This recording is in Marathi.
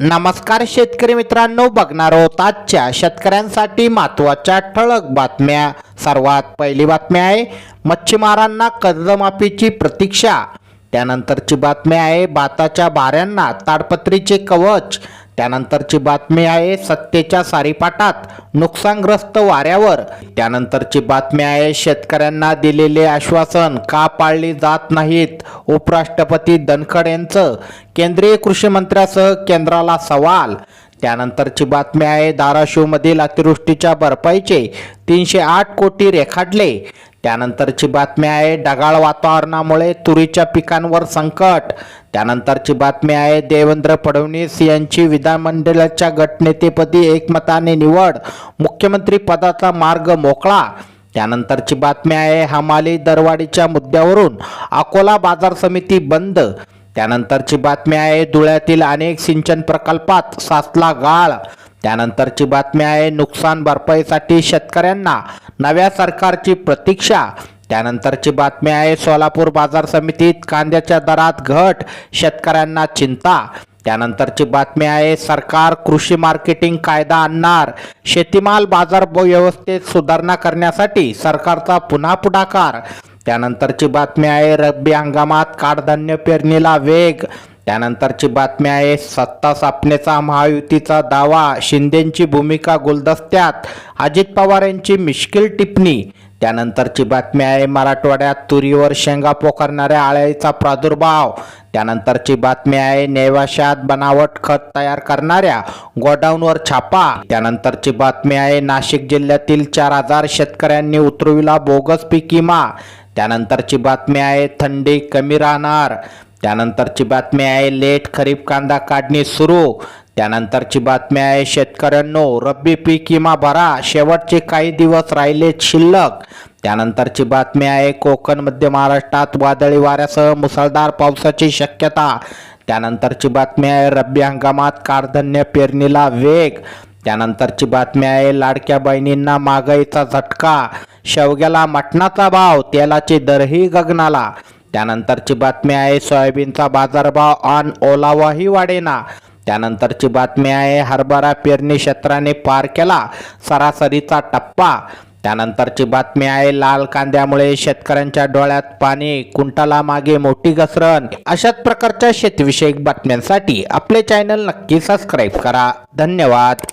नमस्कार शेतकरी मित्रांनो बघणार आहोत आजच्या शेतकऱ्यांसाठी महत्त्वाच्या ठळक बातम्या. सर्वात पहिली बातमी आहे मच्छीमारांना कर्जमाफीची प्रतीक्षा. त्यानंतरची बातमी आहे भाताच्या भाऱ्यांना ताडपत्रीचे कवच. त्यानंतरची बातमी आहे सत्तेच्या सारीपाटात नुकसानग्रस्त वाऱ्यावर. त्यानंतरची बातमी आहे शेतकऱ्यांना दिलेले आश्वासन का पाळली जात नाहीत? उपराष्ट्रपती धनखड यांचं केंद्रीय कृषी मंत्र्यासह केंद्राला सवाल. त्यानंतरची बातमी आहे धाराशिवमधील अतिवृष्टीच्या भरपाईचे तीनशे आठ कोटी रेखाटले. त्यानंतरची बातमी आहे ढगाळ वातावरणामुळे तुरीच्या पिकांवर संकट. त्यानंतरची बातमी आहे देवेंद्र फडणवीस यांची विधानमंडळाच्या गटनेतेपदी एकमताने निवड. मुख्यमंत्री पदाचा मार्ग मोकळा. त्यानंतरची बातमी आहे हमाली दरवाढीच्या मुद्द्यावरून अकोला बाजार समिती बंद. त्यानंतरची बातमी आहे धुळ्यातील अनेक सिंचन प्रकल्पात साचला गाळ. त्यानंतरची बातमी आहे नुकसान भरपाईसाठी शेतकऱ्यांना नव्या सरकारची प्रतीक्षा. त्यानंतरची बातमी आहे सोलापूर बाजार समितीत कांद्याच्या दरात घट शेतकऱ्यांना चिंता. त्यानंतरची बातमी आहे सरकार कृषी मार्केटिंग कायदा आणणार. शेतीमाल बाजार व्यवस्थेत सुधारणा करण्यासाठी सरकारचा पुन्हा पुढाकार. त्यानंतरची बातमी आहे रब्बी हंगामात काळधान्य पेरणीला वेग. त्यानंतरची बातमी आहे सत्ता स्थापनेचा महायुतीचा दावा शिंदेंची भूमिका गुलदस्त्यात अजित पवार यांची मिश्किल टिप्पणी. त्यानंतरची बातमी आहे मराठवाड्यात तुरीवर शेंगा पोखरणाऱ्या आळ्याचा प्रादुर्भाव. त्यानंतरची बातमी आहे नेवाशात बनावट खत तयार करणाऱ्या गोडाऊनवर छापा. त्यानंतरची बातमी आहे नाशिक जिल्ह्यातील चार हजार शेतकऱ्यांनी उतरविला बोगस पीक विमा. त्यानंतरची बातमी आहे थंडी कमी राहणार. त्यानंतरची बातमी आहे लेट खरीप कांदा काढणी सुरू. त्यानंतरची बातमी आहे शेतकऱ्यांनो रब्बी पीक किमा भरा शेवटचे काही दिवस राहिलेत शिल्लक. त्यानंतरची बातमी आहे कोकण मध्य महाराष्ट्रात वादळी वाऱ्यासह मुसळधार पावसाची शक्यता. त्यानंतरची बातमी आहे रब्बी हंगामात कारधन्य पेरणीला वेग. त्यानंतरची बातमी आहे लाडक्या बहिणींना महागाईचा झटका. शेवग्याला मटणाचा भाव तेलाचे दरही गगनाला. त्यानंतरची बातमी आहे सोयाबीनचा बाजारभाव ऑन ओलावाही वाढेना. त्यानंतरची बातमी आहे हरभरा पेरणी क्षेत्राने पार केला सरासरीचा टप्पा. त्यानंतरची बातमी आहे लाल कांद्यामुळे शेतकऱ्यांच्या डोळ्यात पाणी कुंटाला मागे मोठी घसरण. अशाच प्रकारच्या शेतीविषयक बातम्यांसाठी आपले चॅनल नक्की सबस्क्राईब करा. धन्यवाद.